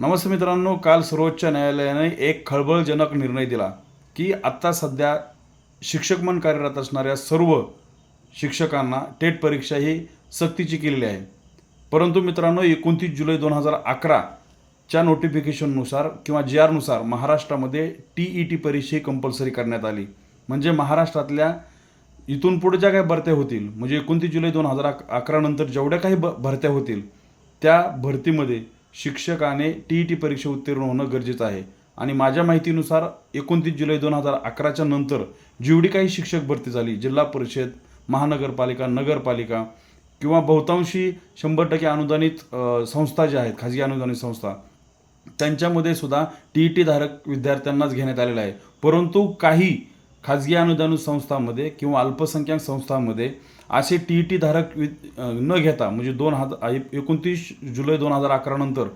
नमस्ते मित्रांनो काल सर्वोच्च न्यायालयाने एक खळबळजनक निर्णय दिला की आत्ता सध्या शिक्षक म्हणून कार्यरत असणाऱ्या सर्व शिक्षकांना टेट परीक्षा ही सक्तीची केलेली आहे. परंतु मित्रांनो एकोणतीस जुलै दोन हजार अकराच्या नोटिफिकेशननुसार किंवा जी आरनुसार महाराष्ट्रामध्ये टी ई टी परीक्षा ही कंपल्सरी करण्यात आली. म्हणजे महाराष्ट्रातल्या इथून पुढे ज्या काही भरत्या होतील म्हणजे एकोणतीस जुलै दोन हजार अकरानंतर जेवढ्या काही ब भरत्या होतील त्या भरतीमध्ये शिक्षकाने टी ई टी परीक्षा उत्तीर्ण होणं गरजेचं आहे. आणि माझ्या माहितीनुसार एकोणतीस जुलै दोन हजार अकराच्या नंतर जेवढी काही शिक्षक भरती झाली जिल्हा परिषद महानगरपालिका नगरपालिका किंवा बहुतांशी शंभर टक्के अनुदानित संस्था ज्या आहेत खाजगी अनुदानित संस्था त्यांच्यामध्ये सुद्धा टी ई टी धारक विद्यार्थ्यांनाच घेण्यात आलेलं आहे. परंतु काही खाजगी अनुदानित संस्थांमध्ये किंवा अल्पसंख्याक संस्थांमध्ये असे टी ई टी धारक वि न घेता म्हणजे दोन हजार एकोणतीस जुलै दोन हजार अकरा नंतर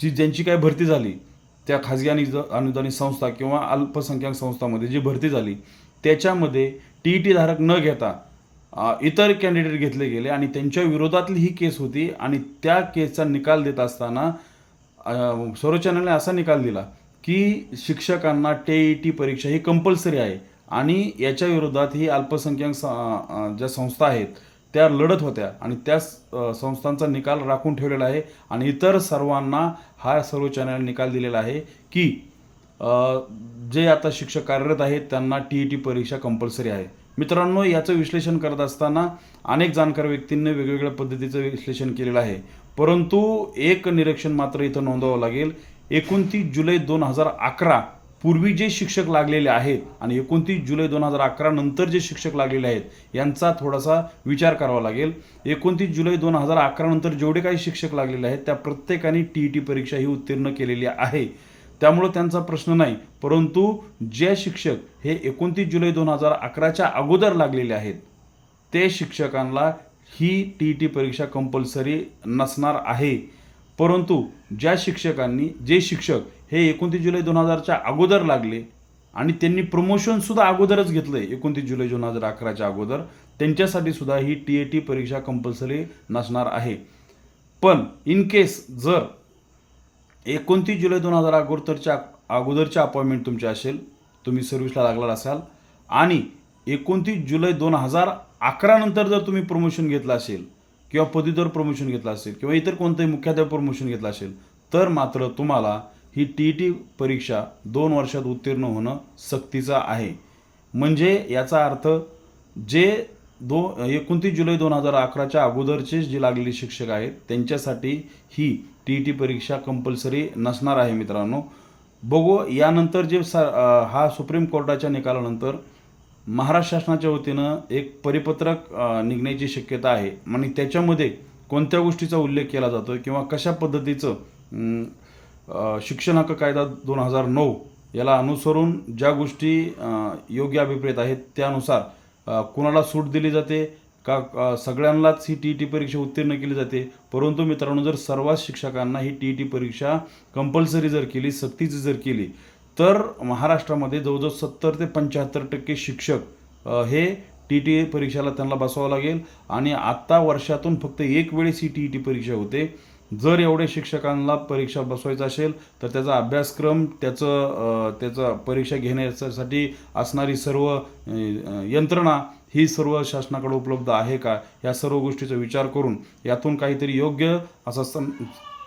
जी ज्यांची काय भरती झाली त्या खाजगी आणि अनुदानित संस्था किंवा अल्पसंख्याक संस्थांमध्ये जी भरती झाली त्याच्यामध्ये टी ई टी धारक न घेता इतर कॅन्डिडेट घेतले गेले आणि त्यांच्या विरोधातली ही केस होती आणि त्या केसचा निकाल देत असताना सर्वोच्च न्यायालयाने असा निकाल दिला की शिक्षकांना टे ई टी परीक्षा ही कंपल्सरी आहे. आणि याच्या विरोधात ही अल्पसंख्याक स- ज्या संस्था आहेत त्या लढत होत्या आणि त्या संस्थांचा निकाल राखून ठेवलेला आहे आणि इतर सर्वांना हा सर्वोच्च न्यायालयाने निकाल दिलेला आहे की जे आता शिक्षक कार्यरत आहेत त्यांना टी ई टी परीक्षा कंपल्सरी आहे. मित्रांनो याचं विश्लेषण करत असताना अनेक जाणकार व्यक्तींनी वेगवेगळ्या पद्धतीचं विश्लेषण केलेलं आहे. परंतु एक निरीक्षण मात्र इथं नोंदवावं लागेल. एकोणतीस जुलै दोन हजार अकरा पूर्वी जे शिक्षक लागलेले आहेत आणि एकोणतीस जुलै दोन हजार अकरा नंतर जे शिक्षक लागलेले आहेत यांचा थोडासा विचार करावा लागेल. एकोणतीस जुलै दोन हजार अकरा नंतर जेवढे काही शिक्षक लागलेले आहेत त्या प्रत्येकाने टी ई टी परीक्षा ही उत्तीर्ण केलेली आहे. त्यामुळं त्यांचा प्रश्न नाही परंतु जे शिक्षक हे एकोणतीस जुलै दोन हजार अकराच्या अगोदर लागलेले आहेत ते शिक्षकांना ही टी ई टी परीक्षा कंपल्सरी नसणार आहे. परंतु ज्या शिक्षकांनी जे शिक्षक हे एकोणतीस जुलै दोन हजारच्या अगोदर लागले आणि त्यांनी प्रमोशनसुद्धा अगोदरच घेतलं आहे एकोणतीस जुलै दोन हजार अकराच्या अगोदर त्यांच्यासाठी सुद्धा ही टी ए टी परीक्षा कंपल्सरी नसणार आहे. पण इन केस जर एकोणतीस जुलै दोन हजार अगोदरच्या अगोदरच्या अपॉइंटमेंट तुमची असेल तुम्ही सर्व्हिसला लागला असाल आणि एकोणतीस जुलै दोन हजार अकरानंतर जर तुम्ही प्रमोशन घेतलं असेल किंवा पदवीधर प्रमोशन घेतलं असेल किंवा इतर कोणतंही मुख्याध्यापक प्रमोशन घेतलं असेल तर मात्र तुम्हाला ही टी ई टी परीक्षा दोन वर्षात उत्तीर्ण होणं सक्तीचं आहे. म्हणजे याचा अर्थ जे दो एकोणतीस जुलै दोन हजार अकराच्या अगोदरचे जे लागलेले शिक्षक आहेत त्यांच्यासाठी ही टी ई टी परीक्षा कंपल्सरी नसणार आहे मित्रांनो. बघू यानंतर जे सा हा सुप्रीम कोर्टाच्या निकालानंतर महाराष्ट्र शासनाच्या वतीनं एक परिपत्रक निघण्याची शक्यता आहे. आणि त्याच्यामध्ये कोणत्या गोष्टीचा उल्लेख केला जातो किंवा कशा पद्धतीचं शिक्षण हक्क कायदा दोन हजार नऊ याला अनुसरून ज्या गोष्टी योग्य अभिप्रेत आहेत त्यानुसार कुणाला सूट दिली जाते का सगळ्यांनाच ही टी ई टी परीक्षा उत्तीर्ण केली जाते? परंतु मित्रांनो जर सर्वच शिक्षकांना ही टी ई टी परीक्षा कंपल्सरी जर केली सक्तीची जर केली तर महाराष्ट्रामध्ये जवळजवळ सत्तर ते पंच्याहत्तर टक्के शिक्षक हे टी टी परीक्षेला त्यांना बसवावं लागेल. आणि आत्ता वर्षातून फक्त एक वेळेस ही टी ई टी परीक्षा होते. जर एवढे शिक्षकांना परीक्षा बसवायचं असेल तर त्याचा अभ्यासक्रम त्याचं त्याचा परीक्षा घेण्यासाठी असणारी सर्व यंत्रणा ही सर्व शासनाकडे उपलब्ध आहे का? या सर्व गोष्टीचा विचार करून यातून काहीतरी योग्य असा सं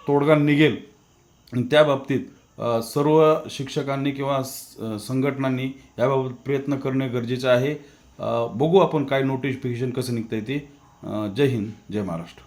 तोडगा निघेल. त्या बाबतीत सर्व शिक्षकांनी किंवा स- संघटनांनी याबाबत प्रयत्न करणे गरजेचे आहे. बघू आपण काय नोटिफिकेशन कसं निघतं ते. जय हिंद जय महाराष्ट्र.